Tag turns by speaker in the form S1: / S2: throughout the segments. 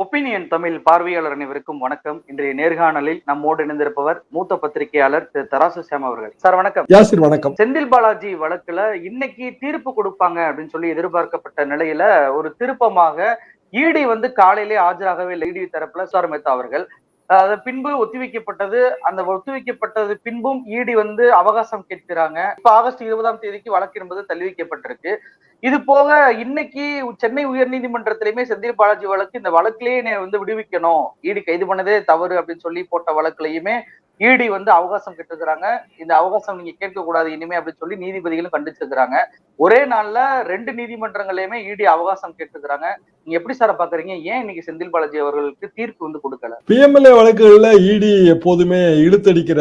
S1: Opinion Tamil பார்வையாளர் அனைவருக்கும் வணக்கம். இன்றைய நேர்காணலில் நம்மோடு இணைந்திருப்பவர் மூத்த பத்திரிகையாளர் திரு தராசு சாம் அவர்கள். சார் வணக்கம்.
S2: யாசிர் வணக்கம்.
S1: செந்தில் பாலாஜி வழக்குல இன்னைக்கு தீர்ப்பு கொடுப்பாங்க அப்படின்னு சொல்லி எதிர்பார்க்கப்பட்ட நிலையில ஒரு திருப்பமாக ஈடி வந்து காலையிலே ஆஜராகவே இல்லை. ஈடி தரப்புல சுவார் மேத்தா அவர்கள். அது பின்பு ஒத்திவைக்கப்பட்டது அந்த ஒத்திவைக்கப்பட்டது பின்பும் ஈடி வந்து அவகாசம் கேட்கிறாங்க. இப்ப ஆகஸ்ட் இருபதாம் தேதிக்கு வழக்கு என்பது தள்ளி வைக்கப்பட்டிருக்கு இது போக இன்னைக்கு சென்னை உயர்நீதிமன்றத்திலுமே செந்தில் பாலாஜி வழக்கு இந்த வழக்கிலேயே என்னை வந்து விடுவிக்கணும். ஈடி கைது பண்ணதே தவறு அப்படின்னு சொல்லி போட்ட வழக்குலயுமே ஈடி வந்து அவகாசம் கேட்டுக்கிறாங்க இந்த அவகாசம் நீங்க கேட்க கூடாது இனிமே அப்படின்னு சொல்லி நீதிபதிகளும் கண்டிச்சிருக்கிறாங்க. ஒரே நாள்ல ரெண்டு நீதிமன்றங்களையுமே ஈடி அவகாசம் கேட்டுக்கிறாங்க நீங்க எப்படி சார் பாக்குறீங்க? ஏன் இன்னைக்கு செந்தில் பாலாஜி அவர்களுக்கு தீர்ப்பு வந்து கொடுக்கல?
S2: பிஎம்எல்ஏ வழக்குகள்ல இடி எப்போதுமே இழுத்தடிக்கிற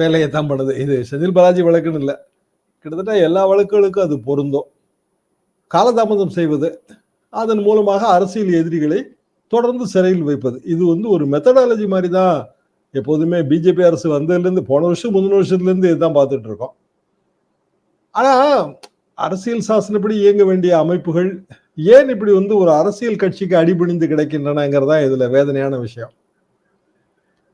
S2: வேலையை தான் பண்ணுது. இது செந்தில் பாலாஜி வழக்குன்னு இல்லை. கிட்டத்தட்ட எல்லா வழக்குகளுக்கும் அது பொருந்தும். காலதாமதம் செய்வது அதன் மூலமாக அரசியல் எதிரிகளை தொடர்ந்து சிறையில் வைப்பது. இது வந்து ஒரு மெத்தடாலஜி மாதிரி தான் எப்போதுமே பிஜேபி அரசு வந்ததுலேருந்து போன வருஷம் முந்தின வருஷத்துலேருந்து இதுதான் பார்த்துட்டு இருக்கோம் ஆனால் அரசியல் சாசனப்படி இயங்க வேண்டிய அமைப்புகள் ஏன் இப்படி வந்து ஒரு அரசியல் கட்சிக்கு அடிபணிந்து கிடைக்கின்றனங்கிறதா இதில் வேதனையான விஷயம்.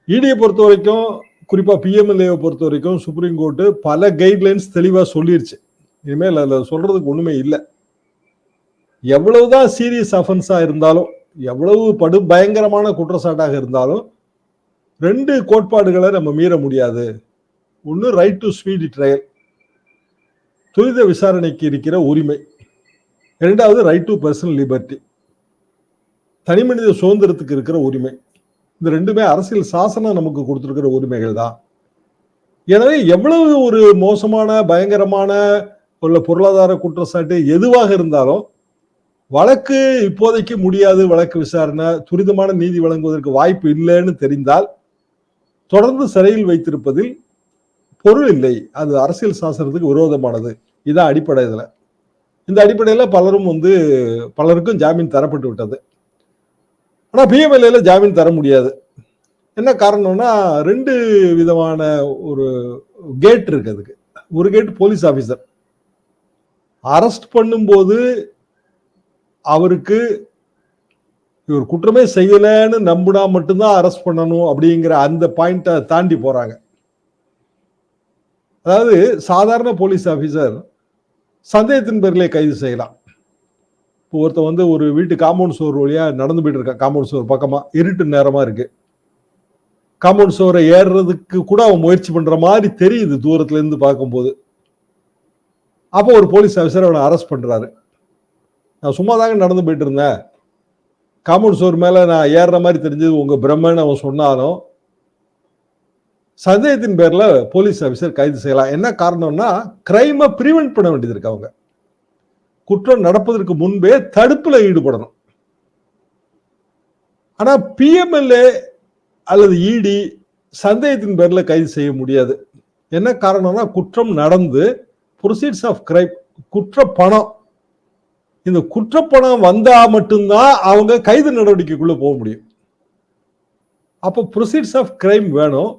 S2: இடியை பொறுத்த வரைக்கும் குறிப்பாக பிஎம்எல்ஏவை பொறுத்த வரைக்கும் சுப்ரீம் கோர்ட்டு பல கைட்லைன்ஸ் தெளிவாக சொல்லிருச்சு. இனிமேல் அதில் சொல்றதுக்கு ஒன்றுமே இல்லை. எவ்வளவுதான் சீரியஸ் அஃபென்ஸாக இருந்தாலும் எவ்வளவு படு பயங்கரமான குற்றச்சாட்டாக இருந்தாலும் ரெண்டு கோட்பாடுகளை நம்ம மீற முடியாது. ஒன்று ரைட் டு ஸ்பீடி ட்ரையல் துரித விசாரணைக்கு இருக்கிற உரிமை. இரண்டாவது ரைட் டு பர்சனல் லிபர்ட்டி தனிமனித சுதந்திரத்துக்கு இருக்கிற உரிமை. இந்த ரெண்டுமே அரசியல் சாசனம் நமக்கு கொடுத்துருக்கிற உரிமைகள் தான். எனவே எவ்வளவு ஒரு மோசமான பயங்கரமான உள்ள பொருளாதார குற்றச்சாட்டு எதுவாக இருந்தாலும் வழக்கு இப்போதைக்கு முடியாது வழக்கு விசாரணை துரிதமான நீதி வழங்குவதற்கு வாய்ப்பு இல்லைன்னு தெரிந்தால் தொடர்ந்து சிறையில் வைத்திருப்பதில் பொருள் இல்லை. அது அரசியல் சாசனத்துக்கு விரோதமானது. இதான் அடிப்படை இதில். இந்த அடிப்படையில் பலரும் வந்து பலருக்கும் ஜாமீன் தரப்பட்டு விட்டது. ஆனால் பிஎம்எல்ஏல ஜாமீன் தர முடியாது. என்ன காரணம்னா ரெண்டு விதமான ஒரு கேட் இருக்கு அதுக்கு. ஒரு கேட் போலீஸ் ஆஃபீஸர் அரெஸ்ட் பண்ணும்போது அவருக்கு இவர் குற்றமே செய்யலைன்னு நம்பினா மட்டும்தான் அரெஸ்ட் பண்ணணும் அப்படிங்கிற அந்த பாயிண்ட்டை தாண்டி போறாங்க. அதாவது சாதாரண போலீஸ் ஆஃபீஸர் சந்தேகத்தின் பேரிலே கைது செய்யலாம். இப்போ ஒருத்தன் வந்து ஒரு வீட்டு காம்பவுண்ட் சோர் வழியாக நடந்து போயிட்டு இருக்கான். காம்பவுண்ட் சோர் பக்கமாக இருட்டு நேரமாக இருக்கு. காம்பவுண்ட் சோரை ஏறுறதுக்கு கூட அவன் முயற்சி பண்ணுற மாதிரி தெரியுது தூரத்துலேருந்து பார்க்கும்போது. அப்போ ஒரு போலீஸ் ஆஃபீஸர் அவனை அரெஸ்ட் பண்ணுறாரு நான் சும்மா தாங்க நடந்து போயிட்டு இருந்தேன். காமௌண்ட் சோர் மேலே நான் ஏறுற மாதிரி தெரிஞ்சது உங்கள் பிரம்மன் அவன் சொன்னாலும் சந்தேகத்தின் பேரில் போலீஸ் ஆஃபீஸர் கைது செய்யலாம். என்ன காரணம்னா கிரைமை ப்ரிவெண்ட் பண்ண வேண்டியது இருக்கு அவங்க. குற்றம் நடப்பதற்கு முன்பே தடுப்பில் ஈடுபடணும். ஆனால் பிஎம்எல்ஏ அல்லது இடி சந்தேகத்தின் பேரில் கைது செய்ய முடியாது. என்ன காரணம்னா குற்றம் நடந்து ப்ரொசீட்ஸ் ஆஃப் கிரைம் குற்ற பணம் இந்த குற்றப்பணம் வந்தால் மட்டும்தான் அவங்க கைது நடவடிக்கைக்குள்ளே போக முடியும். அப்போ ப்ரொசீட்ஸ் ஆஃப் கிரைம் வேணும்.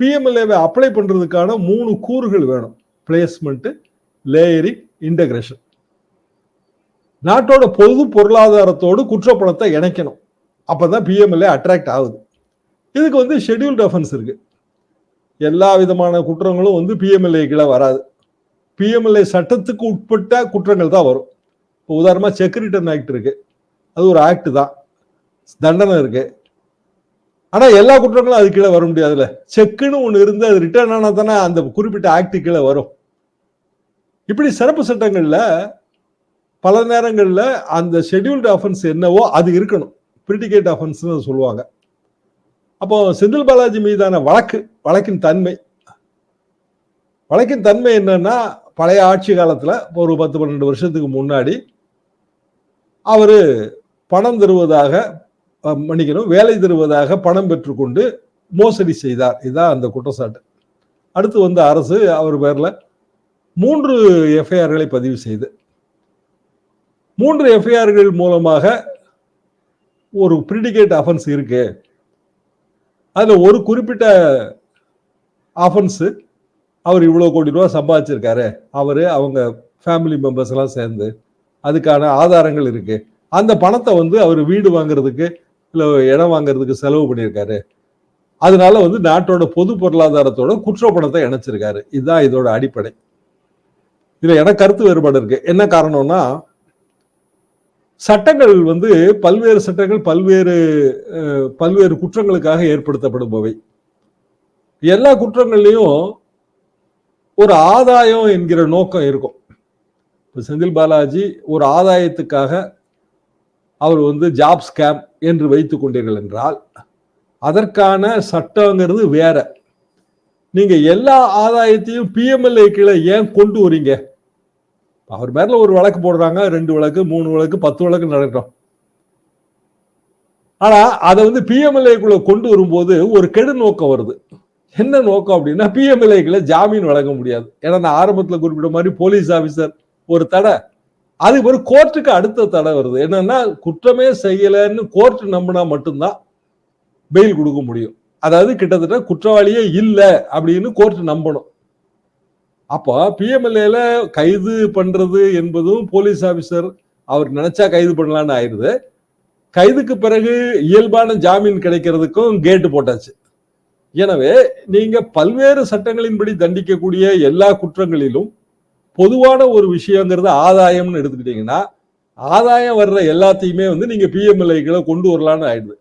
S2: பிஎம்எல்ஏவை அப்ளை பண்ணுறதுக்கான மூணு கூறுகள் வேணும். பிளேஸ்மெண்ட்டு லேயரிங் இன்டகிரேஷன் நாட்டோட பொது பொருளாதாரத்தோடு குற்றப்பணத்தை இணைக்கணும். அப்போ தான் பிஎம்எல்ஏ அட்ராக்ட் ஆகுது. இதுக்கு வந்து ஷெட்யூல்ட் அஃபென்ஸ் இருக்குது எல்லா விதமான குற்றங்களும் வந்து பிஎம்எல்ஏ கீழே வராது. பிஎம்எல்ஏ சட்டத்துக்கு உட்பட்ட குற்றங்கள் தான் வரும். இப்போ உதாரணமாக செக் ரிட்டர்ன் ஆக்ட் இருக்கு. அது ஒரு ஆக்ட் தான். தண்டனை இருக்கு. ஆனால் எல்லா குற்றங்களும் அது கீழே வர முடியாதுல்ல. செக்குன்னு ஒன்று இருந்து அது ரிட்டர்ன் ஆனால் தானே அந்த குறிப்பிட்ட ஆக்ட் கீழே வரும். இப்படி சிறப்பு சட்டங்களில் பல நேரங்களில் அந்த ஷெட்யூல்டு அஃபென்ஸ் என்னவோ அது இருக்கணும். பிரிட்டிகேட் அஃபென்ஸ்னு சொல்லுவாங்க. அப்போ செந்தில் பாலாஜி மீதான வழக்கு வழக்கின் தன்மை. வழக்கின் தன்மை என்னன்னா பழைய ஆட்சி காலத்தில் ஒரு பத்து பன்னெண்டு வருஷத்துக்கு முன்னாடி அவர் பணம் தருவதாக மன்னிக்கணும் வேலை தருவதாக பணம் பெற்றுக்கொண்டு மோசடி செய்தார். இதுதான் அந்த குற்றச்சாட்டு. அடுத்து வந்த அரசு அவர் பேரில் மூன்று எஃப்ஐஆர்களை பதிவு செய்து. மூன்று எஃப்ஐஆர்கள் மூலமாக ஒரு பிரிடிகேட் அஃபென்ஸ் இருக்கு. அதில் ஒரு குறிப்பிட்ட அஃபென்ஸ் அவர் இவ்வளோ கோடி ரூபா சம்பாதிச்சிருக்காரு. அவர் அவங்க ஃபேமிலி மெம்பர்ஸ் எல்லாம் சேர்ந்து அதுக்கான ஆதாரங்கள் இருக்கு. அந்த பணத்தை வந்து அவர் வீடு வாங்குறதுக்கு இல்லை இடம் வாங்குறதுக்கு செலவு பண்ணியிருக்காரு. அதனால வந்து நாட்டோட பொது பொருளாதாரத்தோட குற்ற பணத்தை இணைச்சிருக்காரு. இதுதான் இதோட அடிப்படை. இதுல எனக்கு கருத்து வேறுபாடு இருக்கு. என்ன காரணம்னா சட்டங்கள் வந்து பல்வேறு சட்டங்கள் பல்வேறு பல்வேறு குற்றங்களுக்காக ஏற்படுத்தப்படுபவை. எல்லா குற்றங்கள்லையும் ஒரு ஆதாயம் என்கிற நோக்கம் இருக்கும். இப்போ செந்தில் பாலாஜி ஒரு ஆதாயத்துக்காக அவர் வந்து ஜாப் ஸ்கேம் என்று வைத்து கொண்டீர்கள் என்றால் அதற்கான சட்டங்கிறது வேற. நீங்க எல்லா ஆதாயத்தையும் பிஎம்எல்ஏ கீழே ஏன் கொண்டு வரீங்க? அவர் மேல ஒரு வழக்கு போடுறாங்க ரெண்டு வழக்கு மூணு வழக்கு பத்து வழக்கு நடக்கிறோம் ஆனா அதை வந்து பிஎம்எல்ஏக்குள்ள கொண்டு வரும்போது ஒரு கெடு நோக்கம் வருது. என்ன நோக்கம் அப்படின்னா பிஎம்எல்ஏக்குள்ள ஜாமீன் வழங்க முடியாது. ஏன்னா நான் ஆரம்பத்தில் குறிப்பிட்ட மாதிரி போலீஸ் ஆஃபீஸர் ஒரு தடை. அது ஒரு கோர்ட்டுக்கு அடுத்த தடை வருது. என்னன்னா குற்றமே செய்யலைன்னு கோர்ட் நம்பினா மட்டும்தான் பெயில் கொடுக்க முடியும். அதாவது கிட்டத்தட்ட குற்றவாளியே இல்லை அப்படின்னு கோர்ட் நம்பணும். அப்போ பிஎம்எல்ஏல கைது பண்றது என்பதும் போலீஸ் ஆபீசர் அவர் நினைச்சா கைது பண்ணலான்னு ஆயிடுது. கைதுக்கு பிறகு இயல்பான ஜாமீன் கிடைக்கிறதுக்கும் கேட்டு போட்டாச்சு. எனவே நீங்க பல்வேறு சட்டங்களின்படி தண்டிக்கக்கூடிய எல்லா குற்றங்களிலும் பொதுவான ஒரு விஷயங்கிறது ஆதாயம்னு எடுத்துக்கிட்டீங்கன்னா ஆதாயம் வர்ற எல்லாத்தையுமே வந்து நீங்க பிஎம்எல்ஏக்களை கொண்டு வரலான்னு ஆயிடுது.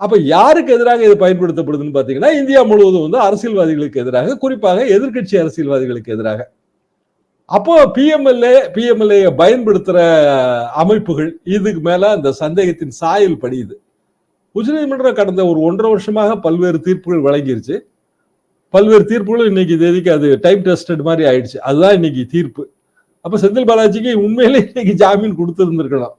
S2: அப்ப யாருக்கு எதிராக இது பயன்படுத்தப்படுதுன்னு பாத்தீங்கன்னா இந்தியா முழுவதும் வந்து அரசியல்வாதிகளுக்கு எதிராக குறிப்பாக எதிர்க்கட்சி அரசியல்வாதிகளுக்கு எதிராக. அப்போ பிஎம்எல்ஏ பிஎம்எல்ஏ பயன்படுத்துற அமைப்புகள் இதுக்கு மேல அந்த சந்தேகத்தின் சாயல் படியுது. உச்சநீதிமன்றம் கடந்த ஒரு ஒன்றரை வருஷமாக பல்வேறு தீர்ப்புகள் வழங்கிருச்சு. பல்வேறு தீர்ப்புகளும் இன்னைக்கு தேதிக்கு அது டைம் டெஸ்டட் மாதிரி ஆயிடுச்சு. அதுதான் இன்னைக்கு தீர்ப்பு. அப்ப செந்தில் பாலாஜிக்கு உண்மையிலே இன்னைக்கு ஜாமீன் கொடுத்துருந்துருக்கலாம்.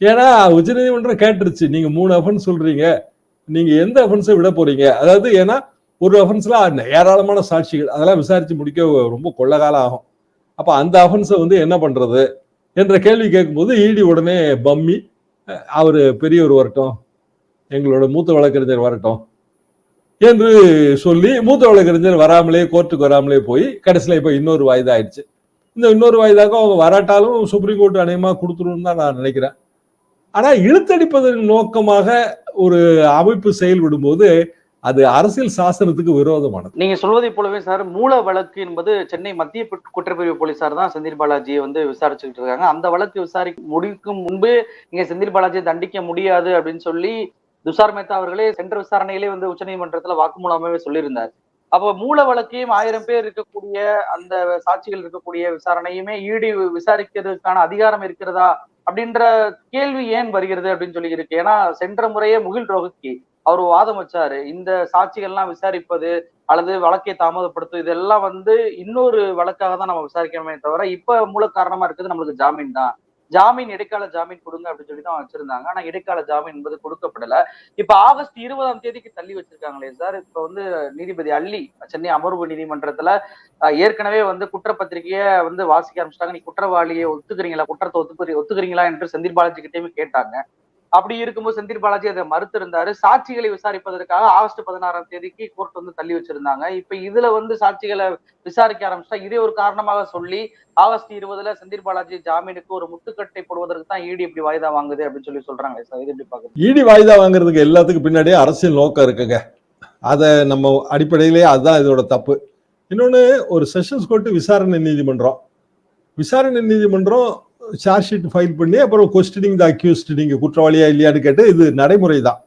S2: ஏன்னா உச்சநீதிமன்றம் கேட்டுருச்சு. நீங்க மூணு அஃபன்ஸ் சொல்றீங்க. நீங்க எந்த அஃபென்ஸை விட போறீங்க? அதாவது ஏன்னா ஒரு அஃபென்ஸ்ல ஏராளமான சாட்சிகள். அதெல்லாம் விசாரிச்சு முடிக்க ரொம்ப கொள்ள காலம் ஆகும். அப்ப அந்த அஃபன்ஸை வந்து என்ன பண்றது? என்ற கேள்வி கேட்கும்போது இடி உடனே பம்மி அவர் பெரியவர் வரட்டும். எங்களோட மூத்த வழக்கறிஞர் வரட்டும். என்று சொல்லி மூத்த வழக்கறிஞர் வராமலே கோர்ட்டுக்கு வராமலே போய் கடைசியில் இப்போ இன்னொரு வாய்தா ஆயிடுச்சு இந்த இன்னொரு வாய்தாக்கும் அவங்க வராட்டாலும் சுப்ரீம் கோர்ட் அநேகமாக கொடுத்துருன்னு தான் நான் நினைக்கிறேன். ஆனால் இழுத்தடிப்பதன் நோக்கமாக ஒரு அமைப்பு செயல்படும் போது அது அரசியல் சாசனத்துக்கு விரோதமானது.
S1: நீங்க சொல்வதை போலவே சார் மூல வழக்கு என்பது சென்னை மத்திய குற்றப்பிரிவு போலீசார் தான் செந்தில் பாலாஜியை வந்து விசாரிச்சுக்கிட்டு இருக்காங்க. அந்த வழக்கு விசாரிக்க முடிக்கும் முன்பு இங்க செந்தில் பாலாஜியை தண்டிக்க முடியாது அப்படின்னு சொல்லி துஷார் மேத்தா அவர்களே சென்ற விசாரணையிலே வந்து உச்சநீதிமன்றத்துல வாக்குமூலமாவே சொல்லியிருந்தார். அப்போ மூல வழக்கையும் ஆயிரம் பேர் இருக்கக்கூடிய அந்த சாட்சிகள் இருக்கக்கூடிய விசாரணையுமே ஈடி விசாரிக்கிறதுக்கான அதிகாரம் இருக்கிறதா அப்படின்ற கேள்வி ஏன் வருகிறது அப்படின்னு சொல்லி இருக்கு. ஏன்னா சென்ற முறையே முகில் ரோஹத்கி அவர் வாதம் வச்சாரு. இந்த சாட்சிகள்லாம் விசாரிப்பது அல்லது வழக்கை தாமதப்படுத்தும் இதெல்லாம் வந்து இன்னொரு வழக்காக தான் நம்ம விசாரிக்கணுமே தவிர இப்ப மூல காரணமா இருக்குது நம்மளுக்கு ஜாமீன் தான். ஜாமீன் இடைக்கால ஜாமீன் கொடுங்க அப்படின்னு சொல்லி தான் வச்சிருந்தாங்க. ஆனா இடைக்கால ஜாமீன் என்பது கொடுக்கப்படல. இப்ப ஆகஸ்ட் இருபதாம் தேதிக்கு தள்ளி வச்சிருக்காங்களே சார். இப்ப வந்து நீதிபதி அள்ளி சென்னை அமர்வு நீதிமன்றத்துல ஏற்கனவே வந்து குற்றப்பத்திரிகையை வந்து வாசிக்க ஆரம்பிச்சிட்டாங்க. நீ குற்றவாளியை ஒத்துக்கிறீங்களா? குற்றத்தை ஒத்துக்கிறீங்களா என்று செந்தில் பாலாஜி கிட்டேயுமே கேட்டாங்க. அப்படி இருக்கும்போது செந்தில் பாலாஜி அதை மறுத்திருந்தாரு. சாட்சிகளை விசாரிப்பதற்காக ஆகஸ்ட் பதினாறாம் தேதிக்கு கோர்ட் வந்து தள்ளி வச்சிருந்தாங்க. இப்ப இதுல வந்து சாட்சிகளை விசாரிக்க ஆரம்பிச்சா இதே ஒரு காரணமாக சொல்லி ஆகஸ்ட் இருபதுல செந்தில் பாலாஜி ஜாமீனுக்கு ஒரு முட்டுக்கட்டை போடுவதற்கு தான் ஈடி இப்படி வாய்தா வாங்குது அப்படின்னு சொல்லி சொல்றாங்க. சார் இது எப்படி பாக்குறது
S2: இடி வாய்தா வாங்குறதுக்கு எல்லாத்துக்கும் பின்னாடியே அரசியல் நோக்கம் இருக்குங்க. அதை நம்ம அடிப்படையிலே அதுதான் இதோட தப்பு. இன்னொன்னு ஒரு செஷன்ஸ் கோர்ட்டு விசாரணை நீதிமன்றம். விசாரணை நீதிமன்றம் சார்ஜ் ஷீட் ஃபைல் பண்ணி அப்புறம் கொஸ்டினிங் த அக்யூஸ்ட் நீங்கள் குற்றவாளியா இல்லையான்னு கேட்டு இது நடைமுறை தான்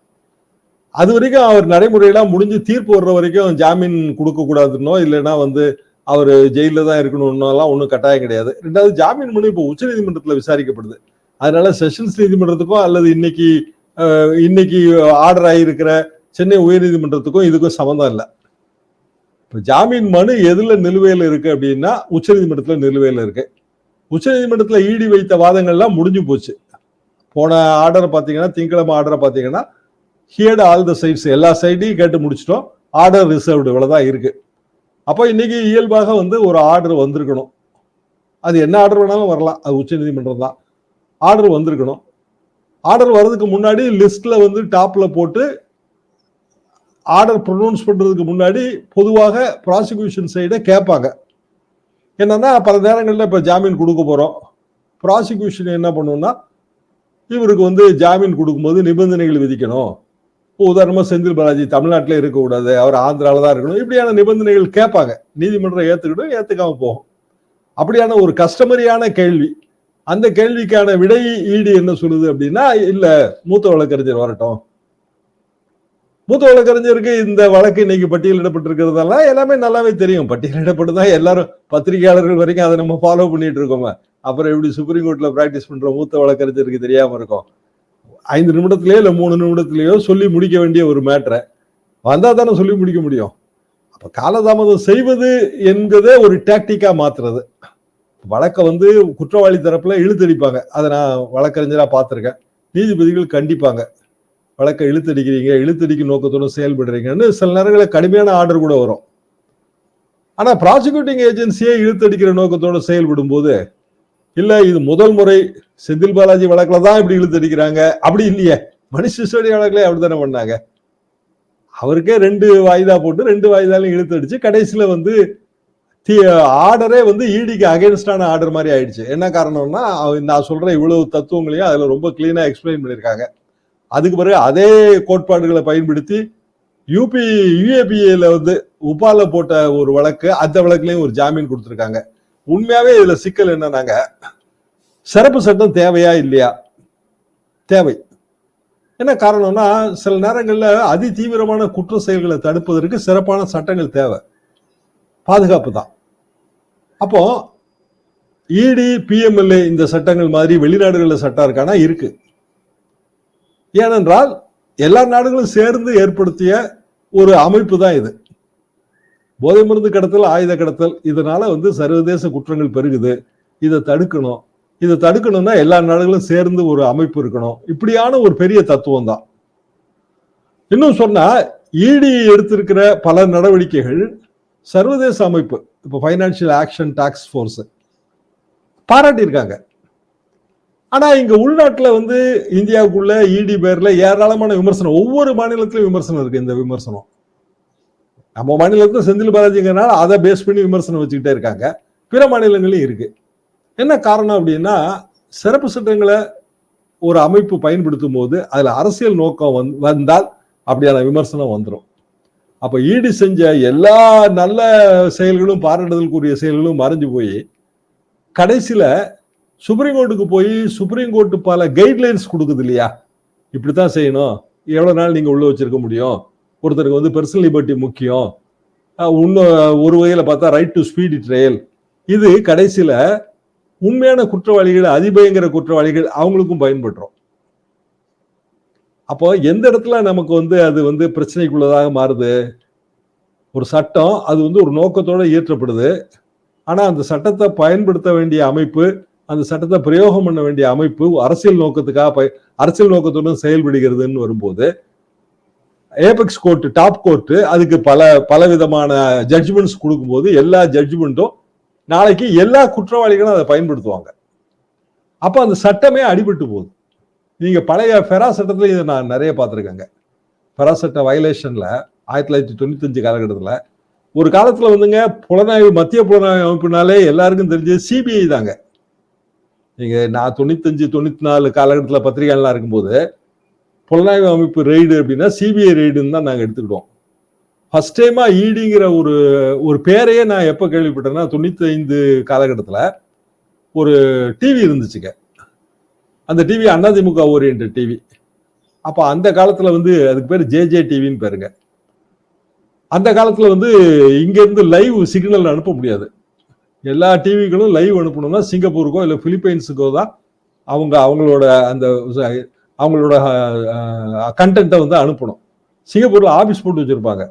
S2: அது வரைக்கும் அவர் நடைமுறையெல்லாம் முடிஞ்சு தீர்ப்பு வர்ற வரைக்கும் ஜாமீன் கொடுக்கக்கூடாதுன்னோ இல்லைன்னா வந்து அவர் ஜெயிலில் தான் இருக்கணும்னாலாம் ஒன்றும் கட்டாயம் கிடையாது. ரெண்டாவது ஜாமீன் மனு இப்போ உச்சநீதிமன்றத்தில் விசாரிக்கப்படுது. அதனால செஷன்ஸ் நீதிமன்றத்துக்கும் அல்லது இன்னைக்கு இன்னைக்கு ஆர்டர் ஆகியிருக்கிற சென்னை உயர்நீதிமன்றத்துக்கும் இதுக்கும் சம்மந்தம் இல்லை. இப்போ ஜாமீன் மனு எதில் நிலுவையில் இருக்குது அப்படின்னா உச்சநீதிமன்றத்தில் நிலுவையில் இருக்குது உச்சநீதிமன்றத்தில் ஈடி வைத்த வாதங்கள்லாம் முடிஞ்சு போச்சு. போன ஆர்டரை பார்த்தீங்கன்னா திங்கக்கிழமை ஆர்டரை பார்த்தீங்கன்னா ஹியர்டு ஆல் த சைட்ஸ் எல்லா சைடையும் கேட்டு முடிச்சிட்டோம். ஆர்டர் ரிசர்வ்டு இவ்வளவுதான் இருக்கு. அப்போ இன்னைக்கு இயல்பாக வந்து ஒரு ஆர்டர் வந்திருக்கணும். அது என்ன ஆர்டர் வேணாலும் வரலாம். அது உச்சநீதிமன்றம் தான். ஆர்டர் வந்திருக்கணும். ஆர்டர் வர்றதுக்கு முன்னாடி லிஸ்ட்டில் வந்து டாப்பில் போட்டு ஆர்டர் ப்ரொனவுன்ஸ் பண்ணுறதுக்கு முன்னாடி பொதுவாக ப்ராசிக்யூஷன் சைடை கேட்பாங்க. என்னன்னா பல நேரங்களில் இப்போ ஜாமீன் கொடுக்க போகிறோம் ப்ராசிக்யூஷன் என்ன பண்ணுவோம்னா இவருக்கு வந்து ஜாமீன் கொடுக்கும்போது நிபந்தனைகள் விதிக்கணும். இப்போ உதாரணமாக செந்தில் பாலாஜி தமிழ்நாட்டில் இருக்கக்கூடாது அவர் ஆந்திராவில் தான் இருக்கணும். இப்படியான நிபந்தனைகள் கேட்பாங்க. நீதிமன்றம் ஏத்துக்கிட்டும் ஏற்றுக்காம போகும். அப்படியான ஒரு கஸ்டமரியான கேள்வி. அந்த கேள்விக்கான விடை ஈடு என்ன சொல்லுது அப்படின்னா இல்லை மூத்த வழக்கறிஞர் வரட்டும். மூத்த வழக்கறிஞருக்கு இந்த வழக்கு இன்னைக்கு பட்டியலிடப்பட்டிருக்கிறதெல்லாம் எல்லாமே நல்லாவே தெரியும். பட்டியலிடப்பட்டுதான் எல்லாரும் பத்திரிகையாளர்கள் வரைக்கும் அதை நம்ம ஃபாலோ பண்ணிட்டு இருக்கோமே. அப்புறம் எப்படி சுப்ரீம் கோர்ட்ல பிராக்டிஸ் பண்ற மூத்த வழக்கறிஞருக்கு தெரியாம இருக்கும். ஐந்து நிமிடத்திலேயோ இல்லை மூணு நிமிடத்திலேயோ சொல்லி முடிக்க வேண்டிய ஒரு மேட்டரை வந்தா தானே சொல்லி முடிக்க முடியும். அப்ப காலதாமதம் செய்வது என்பதே ஒரு டாக்டிக்கா மாத்துறது. வழக்கை வந்து குற்றவாளி தரப்புல இழுத்தடிப்பாங்க. அதை நான் வழக்கறிஞரா பார்த்துருக்கேன். நீதிபதிகள் கண்டிப்பாங்க. வழக்கை இழுத்தடிக்கிறீங்க இழுத்தடிக்கும் நோக்கத்தோட செயல்படுறீங்கன்னு சில நேரங்களில் கடுமையான ஆர்டர் கூட வரும். ஆனால் ப்ராசிக்யூட்டிங் ஏஜென்சியே இழுத்தடிக்கிற நோக்கத்தோட செயல்படும் போது இல்லை இது முதல் முறை செந்தில் பாலாஜி வழக்கில் தான் இப்படி இழுத்தடிக்கிறாங்க அப்படி இல்லையே. மணிஷ் சிசோடியா வழக்கில் அப்படி தானே பண்ணாங்க. அவருக்கே ரெண்டு வாய்தா போட்டு ரெண்டு வாய்தாலையும் இழுத்தடிச்சு கடைசியில் வந்து ஆர்டரே வந்து ஈடிக்கு அகேன்ஸ்டான ஆர்டர் மாதிரி ஆயிடுச்சு. என்ன காரணம்னா நான் சொல்ற இவ்வளவு தத்துவங்களையும் அதில் ரொம்ப கிளீனாக எக்ஸ்பிளைன் பண்ணியிருக்காங்க. அதுக்கு பிறகு அதே கோட்பாடுகளை பயன்படுத்தி யூபி யூஏபிஏல வந்து உபால போட்ட ஒரு வழக்கு அந்த வழக்குலயும் ஒரு ஜாமீன் கொடுத்துருக்காங்க. உண்மையாவே இதுல சிக்கல் என்னன்னாங்க சிறப்பு சட்டம் தேவையா இல்லையா? தேவை. என்ன காரணம்னா சில நேரங்களில் அதி தீவிரமான குற்ற செயல்களை தடுப்பதற்கு சிறப்பான சட்டங்கள் தேவை. பாதுகாப்பு தான். அப்போ இடி பிஎம்எல்ஏ இந்த சட்டங்கள் மாதிரி வெளிநாடுகளில் சட்டம் இருக்கானா? இருக்கு. ஏனென்றால் எல்லா நாடுகளும் சேர்ந்து ஏற்படுத்திய ஒரு அமைப்பு தான் இது. போதை மருந்து கடத்தல் ஆயுத கடத்தல் இதனால வந்து சர்வதேச குற்றங்கள் பெருகுது. இதை தடுக்கணும். இதை தடுக்கணும்னா எல்லா நாடுகளும் சேர்ந்து ஒரு அமைப்பு இருக்கணும். இப்படியான ஒரு பெரிய தத்துவம் தான். இன்னும் சொன்னா இடி எடுத்திருக்கிற பல நடவடிக்கைகள் சர்வதேச அமைப்பு. இப்போ ஃபைனான்சியல் ஆக்ஷன் டாக்ஸ் ஃபோர்ஸ் பாராட்டியிருக்காங்க. ஆனா இங்க உள்நாட்டுல வந்து இந்தியாவுக்குள்ள இடி பேர்ல ஏராளமான விமர்சனம் ஒவ்வொரு மாநிலத்திலும் விமர்சனம் இருக்கு இந்த விமர்சனம். நம்ம மாநிலத்துல செந்தில் பாலாஜிங்கிறனால அதை பேஸ் பண்ணி விமர்சனம் வச்சுக்கிட்டே இருக்காங்க. பிற மாநிலங்களையும் இருக்கு. என்ன காரணம் அப்படின்னா சிறப்பு சட்டங்களை ஒரு அமைப்பு பயன்படுத்தும் போது அதுல அரசியல் நோக்கம் வந் வந்தால் அப்படியான விமர்சனம் வந்துடும் அப்ப ஈடு செஞ்ச எல்லா நல்ல செயல்களும் பாராட்டுதலுக்குரிய செயல்களும் மறைஞ்சு போய் கடைசியில சுப்ரீம் கோர்ட்டுக்கு போய் சுப்ரீம் கோர்ட்டு பல கைட்லைன்ஸ் கொடுக்குது இல்லையா? இப்படி தான் செய்யணும். எவ்வளோ நாள் நீங்கள் உள்ளே வச்சிருக்க முடியும்? ஒருத்தருக்கு வந்து பர்சனல் லிபர்ட்டி முக்கியம். இன்னும் ஒரு வகையில் பார்த்தா ரைட் டு ஸ்பீடி ட்ரையல் இது கடைசியில் உண்மையான குற்றவாளிகள் அதிபயங்கர குற்றவாளிகள் அவங்களுக்கும் பயன்படுறோம். அப்போ எந்த இடத்துல நமக்கு வந்து அது வந்து பிரச்சனைக்குள்ளதாக மாறுது? ஒரு சட்டம் அது வந்து ஒரு நோக்கத்தோடு இயற்றப்படுது. ஆனால் அந்த சட்டத்தை பயன்படுத்த வேண்டிய அமைப்பு அந்த சட்டத்தை பிரயோகம் பண்ண வேண்டிய அமைப்பு அரசியல் நோக்கத்துக்காக அரசியல் நோக்கத்துடன் செயல்படுகிறதுன்னு வரும்போது ஏபெக்ஸ் கோர்ட் டாப் கோர்ட்டு அதுக்கு பல பல விதமான ஜட்ஜ்மெண்ட்ஸ் கொடுக்கும்போது எல்லா ஜட்ஜ்மெண்ட்டும் நாளைக்கு எல்லா குற்றவாளிகளும் அதை பயன்படுத்துவாங்க. அப்போ அந்த சட்டமே அடிபட்டு போகுது. நீங்கள் பழைய ஃபெரா சட்டத்தில் இதை நான் நிறைய பார்த்துருக்கேங்க. ஃபெரா சட்ட வயலேஷனில் ஆயிரத்தி தொள்ளாயிரத்தி தொண்ணூத்தஞ்சு காலகட்டத்தில் ஒரு காலத்தில் வந்துங்க புலனாய்வு மத்திய புலனாய்வு அமைப்புனாலே எல்லாருக்கும் தெரிஞ்சது சிபிஐ தாங்க. நீங்க நான் தொண்ணூத்தஞ்சு தொண்ணூத்தி நாலு காலகட்டத்தில் பத்திரிகைலாம் இருக்கும்போது புலனாய்வு அமைப்பு ரெய்டு அப்படின்னா சிபிஐ ரெய்டுன்னு தான் நாங்கள் எடுத்துக்கிட்டோம். ஃபர்ஸ்ட் டைமாக ஈடிங்கிற ஒரு ஒரு பேரையே நான் எப்போ கேள்விப்பட்டேன்னா தொண்ணூத்தி ஐந்து ஒரு டிவி இருந்துச்சுங்க. அந்த டிவி அதிமுக ஓரியன்ட் டிவி அப்போ அந்த காலத்தில் வந்து அதுக்கு பேர் ஜேஜே டிவின்னு பேருங்க. அந்த காலத்தில் வந்து இங்கேருந்து லைவ் சிக்னல் அனுப்ப முடியாது. எல்லா டிவிகளும் லைவ் அனுப்பணும்னா சிங்கப்பூருக்கோ இல்லை பிலிப்பைன்ஸுக்கோ தான் அவங்க அவங்களோட அந்த அவங்களோட கண்டென்ட்டை வந்து அனுப்பணும். சிங்கப்பூரில் ஆஃபீஸ் போட்டு வச்சுருப்பாங்க.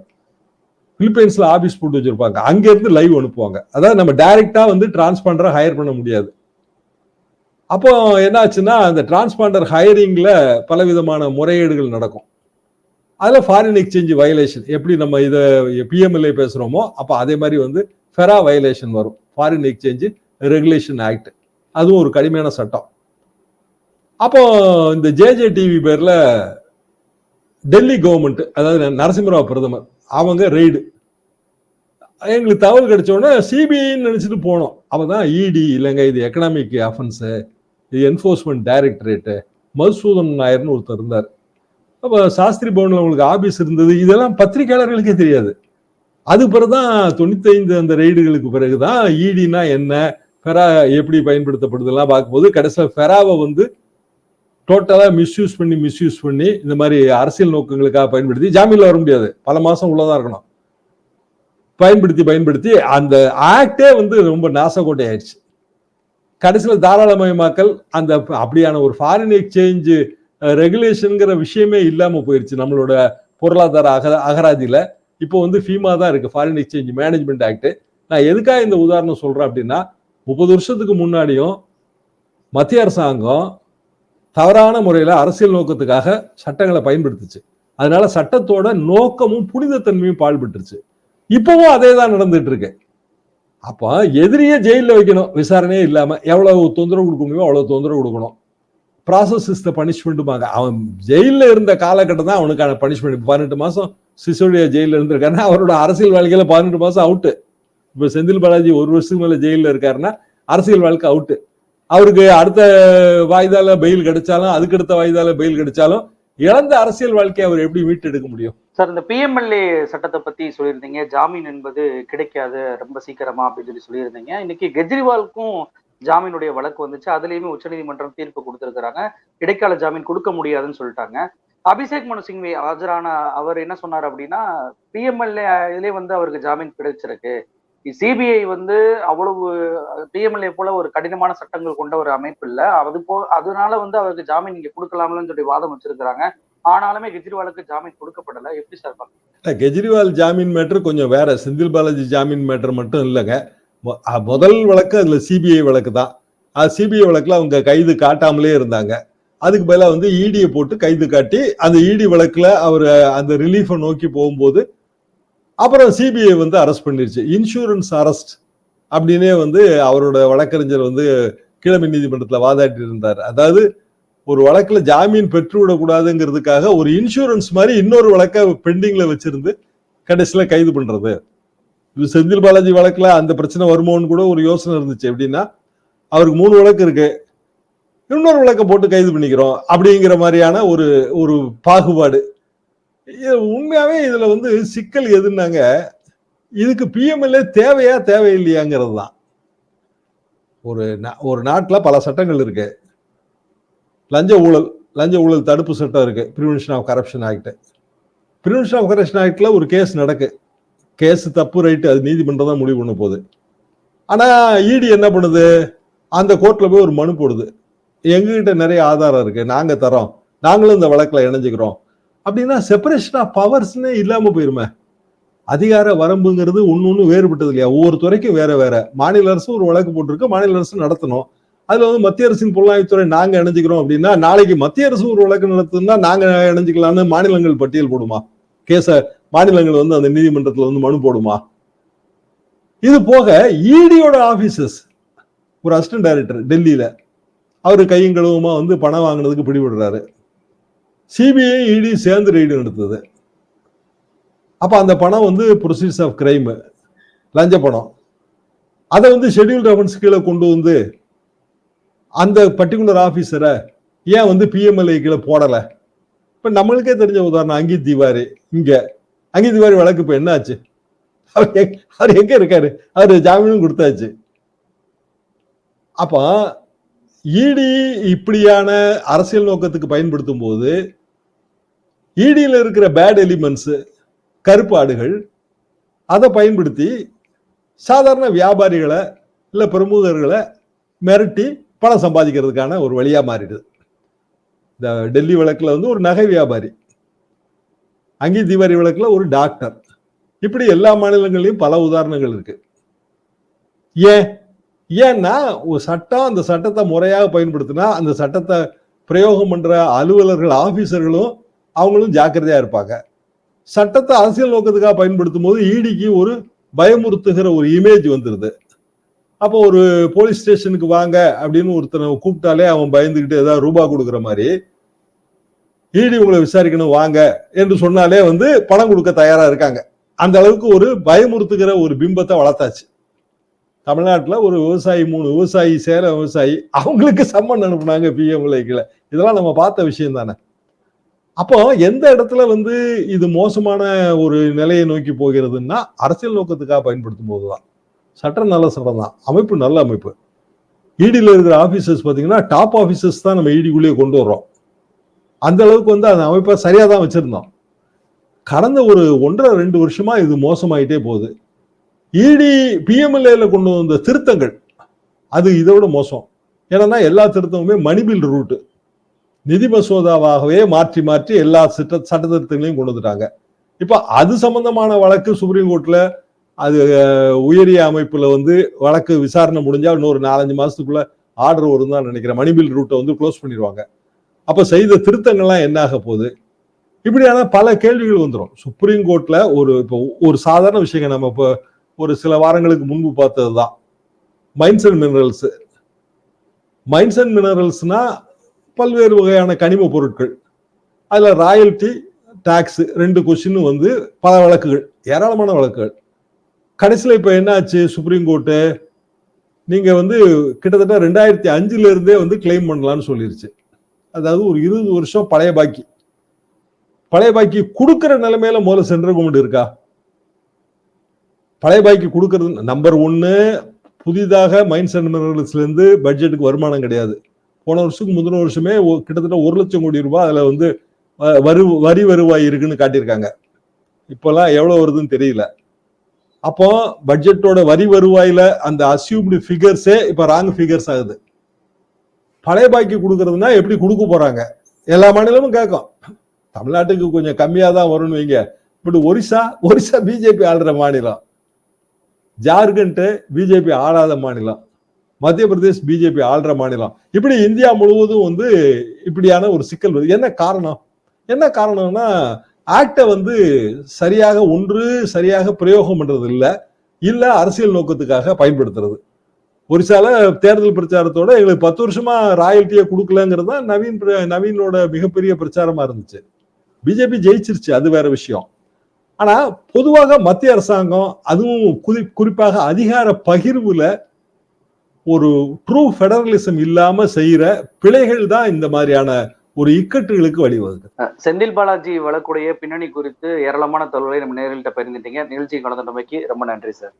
S2: பிலிப்பைன்ஸில் ஆஃபீஸ் போட்டு வச்சுருப்பாங்க. அங்கேருந்து லைவ் அனுப்புவாங்க. அதாவது நம்ம டைரெக்டாக வந்து டிரான்ஸ்பாண்டரை ஹையர் பண்ண முடியாது. அப்போ என்னாச்சுன்னா அந்த டிரான்ஸ்பாண்டர் ஹையரிங்கில் பலவிதமான முறையீடுகள் நடக்கும். அதில் ஃபாரின் எக்ஸ்சேஞ்ச் வயலேஷன் எப்படி நம்ம இதை பிஎம்எல்ஏ பேசுகிறோமோ அப்போ அதே மாதிரி வந்து ஃபெரா வயலேஷன் வரும். ஃபாரின் எக்ஸ்சேஞ்சு ரெகுலேஷன் ஆக்ட் அதுவும் ஒரு கடுமையான சட்டம். அப்போ இந்த ஜேஜே டிவி பேரில் டெல்லி கவர்மெண்ட் அதாவது நரசிம்மராவ் பிரதமர் அவங்க ரெய்டு எங்களுக்கு தகவல் கிடைச்ச சிபிஐன்னு நினச்சிட்டு போனோம். அப்பதான் இடி இல்லைங்க இது எக்கனாமிக் அஃபென்ஸு இது என்ஃபோர்ஸ்மெண்ட் டைரக்டரேட்டு மதுசூதன் நாயர்னு ஒருத்தர் இருந்தார். அப்போ சாஸ்திரி பவனில் உங்களுக்கு ஆஃபீஸ் இருந்தது. இதெல்லாம் பத்திரிகையாளர்களுக்கே தெரியாது. அது பிறகுதான் தொண்ணூத்தைந்து அந்த ரெய்டுகளுக்கு பிறகுதான் ஈடினா என்ன ஃபெரா எப்படி பயன்படுத்தப்படுதெல்லாம் பார்க்கும்போது கடைசியில் ஃபெராவை வந்து டோட்டலாக மிஸ்யூஸ் பண்ணி மிஸ்யூஸ் பண்ணி இந்த மாதிரி அரசியல் நோக்கங்களுக்காக பயன்படுத்தி ஜாமீனில் வர முடியாது. பல மாதம் உள்ளதா இருக்கணும். பயன்படுத்தி பயன்படுத்தி அந்த ஆக்டே வந்து ரொம்ப நாசக்கோட்டை ஆயிடுச்சு கடைசியில் தாராளமயமாக்கல் அந்த அப்படியான ஒரு ஃபாரின் எக்ஸ்சேஞ்ச் ரெகுலேஷனுங்கிற விஷயமே இல்லாமல் போயிடுச்சு நம்மளோட பொருளாதார அக அகராதியில். இப்போ வந்து ஃபீமா தான் இருக்குது ஃபாரின் எக்ஸ்சேஞ்ச் மேனேஜ்மெண்ட் ஆக்ட் நான் எதுக்காக இந்த உதாரணம் சொல்கிறேன் அப்படின்னா முப்பது வருஷத்துக்கு முன்னாடியும் மத்திய அரசாங்கம் தவறான முறையில் அரசியல் நோக்கத்துக்காக சட்டங்களை பயன்படுத்துச்சு. அதனால சட்டத்தோட நோக்கமும் புனிதத்தன்மையும் பாழ்பட்டுருச்சு. இப்பவும் அதே தான் நடந்துட்டு இருக்கு அப்போ எதிரியே ஜெயிலில் வைக்கணும் விசாரணையே இல்லாமல் எவ்வளவு தொந்தரவு கொடுக்க முடியுமோ அவ்வளோ தொந்தரவு கொடுக்கணும். ப்ராசஸ் இஸ் த பனிஷ்மெண்ட்டுமாங்க அவன் ஜெயிலில் இருந்த காலகட்டம் தான் அவனுக்கான பனிஷ்மெண்ட் பதினெட்டு மாதம் சிசோடியா ஜெயிலில் இருந்திருக்காருன்னா அவரோட அரசியல் வாழ்க்கையில் பதினெட்டு மாதம் அவுட்டு இப்போ செந்தில் பாலாஜி ஒரு வருஷத்துக்கு மேலே ஜெயிலில் இருக்காருன்னா அரசியல் வாழ்க்கை அவுட்டு அவருக்கு அடுத்த வாய்தால பெயில் கிடைச்சாலும் அதுக்கடுத்த வாய்தால பெயில் கிடைச்சாலும் இழந்த அரசியல் வாழ்க்கையை அவர் எப்படி மீட்டெடுக்க முடியும்?
S1: சார் இந்த பிஎம்எல்ஏ சட்டத்தை பத்தி சொல்லியிருந்தீங்க. ஜாமீன் என்பது கிடைக்காது ரொம்ப சீக்கிரமா அப்படின்னு சொல்லி சொல்லியிருந்தீங்க. இன்னைக்கு கெஜ்ரிவாலுக்கும் ஜாமீனுடைய வழக்கு வந்துச்சு. அதுலயுமே உச்சநீதிமன்றம் தீர்ப்பு கொடுத்திருக்கிறாங்க. இடைக்கால ஜாமீன் கொடுக்க முடியாதுன்னு சொல்லிட்டாங்க. அபிஷேக் மனு சிங்வி ஆஜரான அவர் என்ன சொன்னார் அப்படின்னா பிஎம்எல்ஏ இதுலயே வந்து அவருக்கு ஜாமீன் கிடைச்சிருக்கு. சிபிஐ வந்து அவ்வளவு பிஎம்எல்ஏ போல ஒரு கடினமான சட்டங்கள் கொண்ட ஒரு அமைப்பு இல்லை. அது போ அதனால வந்து அவருக்கு ஜாமீன் நீங்க கொடுக்கலாம்னு சொல்லி வாதம் வச்சிருக்கிறாங்க. ஆனாலுமே கெஜ்ரிவாலுக்கு ஜாமீன் கொடுக்கப்படல. எப்படி சார் பாக்குறீங்க?
S2: கெஜ்ரிவால் ஜாமீன் மேட்ரு கொஞ்சம் வேற செந்தில் பாலாஜி ஜாமீன் மேட்ரு மட்டும் இல்லைங்க. முதல் வழக்கு அதுல சிபிஐ வழக்கு தான். அது சிபிஐ வழக்குல அவங்க கைது காட்டாமலே இருந்தாங்க. அதுக்கு பதிலாக வந்து இடியை போட்டு கைது காட்டி அந்த இடி வழக்கில் அவர் அந்த ரிலீஃபை நோக்கி போகும்போது அப்புறம் சிபிஐ வந்து அரெஸ்ட் பண்ணிருச்சு. இன்சூரன்ஸ் அரெஸ்ட் அப்படின்னே வந்து அவரோட வழக்கறிஞர் வந்து கீழமை நீதிமன்றத்தில் வாதாட்டி இருந்தார். அதாவது ஒரு வழக்கில் ஜாமீன் பெற்று விடக்கூடாதுங்கிறதுக்காக ஒரு இன்சூரன்ஸ் மாதிரி இன்னொரு வழக்கை பெண்டிங்கில் வச்சிருந்து கடைசியில் கைது பண்ணுறது இது செந்தில் பாலாஜி வழக்கில் அந்த பிரச்சனை வருமோன்னு கூட ஒரு யோசனை இருந்துச்சு. எப்படின்னா அவருக்கு மூணு வழக்கு இருக்குது இன்னொரு வழக்க போட்டு கைது பண்ணிக்கிறோம் அப்படிங்கிற மாதிரியான ஒரு ஒரு பாகுபாடு. உண்மையாவே இதுல வந்து சிக்கல் எதுன்னாங்க இதுக்கு பிஎம்எல்ஏ தேவையா தேவையில்லையாங்கிறது தான் ஒரு நா- ஒரு நாட்டில் பல சட்டங்கள் இருக்கு. லஞ்ச ஊழல் லஞ்ச ஊழல் தடுப்பு சட்டம் இருக்கு. Prevention of corruption act prevention of corruption ஆக்ட்ல ஒரு கேஸ் நடக்கு. கேஸ் தப்பு ரைட்டு அது நீதிமன்றம் தான் முடிவு பண்ண போகுது. ஆனால் இடி என்ன பண்ணுது? அந்த கோர்ட்டில் போய் ஒரு மனு போடுது. எங்ககிட்ட நிறைய ஆதாரம் இருக்கு. நாங்க தரோம் நாங்களும் இந்த வழக்கில் இணைஞ்சுக்கிறோம். அப்படின்னா செப்பரேஷன் ஆஃப் பவர்ஸ்னே இல்லாம போயிருமே. அதிகார வரம்புங்கிறது ஒன்று ஒன்று வேறுபட்டது இல்லையா? ஒவ்வொரு துறைக்கும் வேற வேற. மாநில அரசு ஒரு வழக்கு போட்டிருக்கு. மாநில அரசு நடத்தணும். அதுல வந்து மத்திய அரசின் புலனாய்வுத்துறை நாங்க இணைஞ்சுக்கிறோம் அப்படின்னா நாளைக்கு மத்திய அரசு ஒரு வழக்கு நடத்துனா நாங்க இணைஞ்சுக்கலாம்னு மாநிலங்கள் பட்டியல் போடுமா? கேச மாநிலங்கள் வந்து அந்த நீதிமன்றத்துல வந்து மனு போடுமா? இது போக இடியோட ஆபீசஸ் ஒரு அசிஸ்டன்ட் டைரக்டர் டெல்லியில. அவர் கையும் கழுவுமா வந்து பணம் வாங்கினதுக்கு பிடிபடுறாரு. சிபிஐ இடி சேர்ந்து ரெய்டு நடத்துது. அப்போ அந்த பணம் வந்து ப்ரொசீஜர்ஸ் ஆஃப் கிரைம் லஞ்ச பணம் அதை வந்து ஷெட்யூல்ட் அஃபன்ஸ் கீழே கொண்டு வந்து அந்த பர்டிகுலர் ஆஃபீஸரை ஏன் வந்து பிஎம்எல்ஏ கீழே போடலை? இப்போ நம்மளுக்கே தெரிஞ்ச உதாரணம் அங்கித் திவாரி இங்கே. அங்கித் திவாரி வழக்கு இப்போ என்ன ஆச்சு அவர் எங்க- அவர் எங்கே இருக்காரு? அவர் ஜாமீனும் கொடுத்தாச்சு. அப்போ இடி இப்படியான அரசியல் நோக்கத்துக்கு பயன்படுத்தும் போது இடியில் இருக்கிற பேட் எலிமெண்ட்ஸ் கருப்பாடுகள் அதை பயன்படுத்தி சாதாரண வியாபாரிகளை இல்லை பிரமுகர்களை மிரட்டி பணம் சம்பாதிக்கிறதுக்கான ஒரு வழியாக மாறிடுது. இந்த டெல்லி வழக்கில் வந்து ஒரு நகை வியாபாரி அங்கி தீபாவளி வழக்கில் ஒரு டாக்டர் இப்படி எல்லா மாநிலங்கள்லயும் பல உதாரணங்கள் இருக்கு. ஏன்? ஏன்னா ஒரு சட்டம் அந்த சட்டத்தை முறையாக பயன்படுத்தினா அந்த சட்டத்தை பிரயோகம் பண்ற அலுவலர்கள் ஆபீசர்களும் அவங்களும் ஜாக்கிரதையா இருப்பாங்க. சட்டத்தை அரசியல் நோக்கத்துக்காக பயன்படுத்தும் போது ஈடிக்கு ஒரு பயமுறுத்துகிற ஒரு இமேஜ் வந்துருது. அப்போ ஒரு போலீஸ் ஸ்டேஷனுக்கு வாங்க அப்படின்னு ஒருத்தனை கூப்பிட்டாலே அவன் பயந்துக்கிட்டு ஏதாவது ரூபா கொடுக்குற மாதிரி ஈடி உங்களை விசாரிக்கணும் வாங்க என்று சொன்னாலே வந்து பணம் கொடுக்க தயாரா இருக்காங்க. அந்த அளவுக்கு ஒரு பயமுறுத்துகிற ஒரு பிம்பத்தை வளர்த்தாச்சு. தமிழ்நாட்டில் ஒரு விவசாயி மூணு விவசாயி சேர விவசாயி அவங்களுக்கு சம்மன் அனுப்புனாங்க பிஎம் விலைக்குல இதெல்லாம் நம்ம பார்த்த விஷயம் தானே. அப்போ எந்த இடத்துல வந்து இது மோசமான ஒரு நிலையை நோக்கி போகிறதுன்னா அரசியல் நோக்கத்துக்காக பயன்படுத்தும் போது தான் சட்டம் நல்ல சட்டம் தான் அமைப்பு நல்ல அமைப்பு. இடியில் இருக்கிற ஆஃபீஸர்ஸ் பார்த்தீங்கன்னா டாப் ஆஃபீஸர்ஸ் தான் நம்ம இடிக்குள்ளேயே கொண்டு வர்றோம். அந்த அளவுக்கு வந்து அந்த அமைப்பை சரியாக தான் வச்சுருந்தோம். கடந்த ஒரு ஒன்றரை ரெண்டு வருஷமாக இது மோசமாயிட்டே போகுது. இடி பிஎம்எல்ஏல கொண்டு வந்த திருத்தங்கள். அது இதோட மோசம். ஏன்னா எல்லா திருத்தமுமே மணிபில் ரூட்டு நிதி மசோதாவாகவே மாற்றி மாற்றி எல்லா சட்ட சட்ட திருத்தங்களையும் கொண்டு வந்துட்டாங்க. இப்போ அது சம்பந்தமான வழக்கு சுப்ரீம் கோர்ட்ல அது உயரிய அமைப்புல வந்து வழக்கு விசாரணை முடிஞ்சா இன்னொரு நாலஞ்சு மாசத்துக்குள்ள ஆர்டர் வரும் தான் நினைக்கிறேன் மணிபில் ரூட்டை வந்து க்ளோஸ் பண்ணிடுவாங்க. அப்ப செய்த திருத்தங்கள்லாம் என்ன ஆக போகுது? இப்படியான பல கேள்விகள் வந்துடும் சுப்ரீம் கோர்ட்ல ஒரு இப்போ ஒரு சாதாரண விஷயங்க. நம்ம இப்போ ஒரு சில வாரங்களுக்கு முன்பு பார்த்தது தான் mines and minerals mines and மினரல்ஸ்னா பல்வேறு வகையான கனிம பொருட்கள். அதில் ராயல்டி டாக்ஸ் ரெண்டு கொஸ்டின் வந்து பல வழக்குகள் ஏராளமான வழக்குகள். கடைசியில் இப்போ என்ன ஆச்சு சுப்ரீம் கோர்ட்டு நீங்கள் வந்து கிட்டத்தட்ட ரெண்டாயிரத்தி அஞ்சுலேருந்தே வந்து கிளைம் பண்ணலான்னு சொல்லிருச்சு. அதாவது ஒரு இருபது வருஷம் பழைய பாக்கி. பழைய பாக்கி கொடுக்குற நிலைமையில முதல்ல சென்ட்ரல் கவர்மெண்ட் இருக்கா? பழைய பாக்கி கொடுக்கறது நம்பர் ஒன்னு புதிதாக மைண்ட் அண்ட் பட்ஜெட்டுக்கு வருமானம் கிடையாது. போன வருஷத்துக்கு முந்தின வருஷமே கிட்டத்தட்ட ஒரு லட்சம் கோடி ரூபாய் அதில் வந்து வ- வரு வரி வருவாய் இருக்குன்னு காட்டியிருக்காங்க. இப்போல்லாம் எவ்வளோ வருதுன்னு தெரியல. அப்போ பட்ஜெட்டோட வரி வருவாயில் அந்த அசியூம்டு ஃபிகர்ஸே இப்போ ராங் ஃபிகர்ஸ் ஆகுது. பழைய பாக்கி கொடுக்கறதுனா எப்படி கொடுக்க போகிறாங்க எல்லா மாநிலமும் கேட்கும். தமிழ்நாட்டுக்கு கொஞ்சம் கம்மியாக தான் வரும்னு வைங்க. பட் ஒரிசா ஒரிசா பிஜேபி ஆளுற மாநிலம். ஜார்க்கண்ட் பிஜேபி ஆளாத மாநிலம் மத்திய பிரதேஷ் பிஜேபி ஆள்ற மாநிலம். இப்படி இந்தியா முழுவதும் வந்து இப்படியான ஒரு சிக்கல் வருது. என்ன காரணம்? என்ன காரணம்னா ஆக்டை வந்து சரியாக ஒன்று சரியாக பிரயோகம் பண்றது இல்லை இல்லை அரசியல் நோக்கத்துக்காக பயன்படுத்துறது. ஒரிசால தேர்தல் பிரச்சாரத்தோட எங்களுக்கு பத்து வருஷமா ராயல்ட்டியை கொடுக்கலங்கிறது தான் நவீன் பிர- நவீனோட மிகப்பெரிய பிரச்சாரமா இருந்துச்சு. பிஜேபி ஜெயிச்சிருச்சு அது வேற விஷயம். ஆனா பொதுவாக மத்திய அரசாங்கம் அதுவும் குறி- குறிப்பாக அதிகார பகிர்வுல ஒரு ட்ரூ ஃபெடரலிசம் இல்லாம செய்யற பிழைகள் தான் இந்த மாதிரியான ஒரு இக்கட்டுகளுக்கு வழிவகுது
S1: செந்தில் பாலாஜி வழக்குடைய பின்னணி குறித்து ஏராளமான தகவல்களை நம்ம நேரில் பகிர்ந்துட்டீங்க நிகழ்ச்சி கலந்துட்டமைக்கு ரொம்ப நன்றி சார்.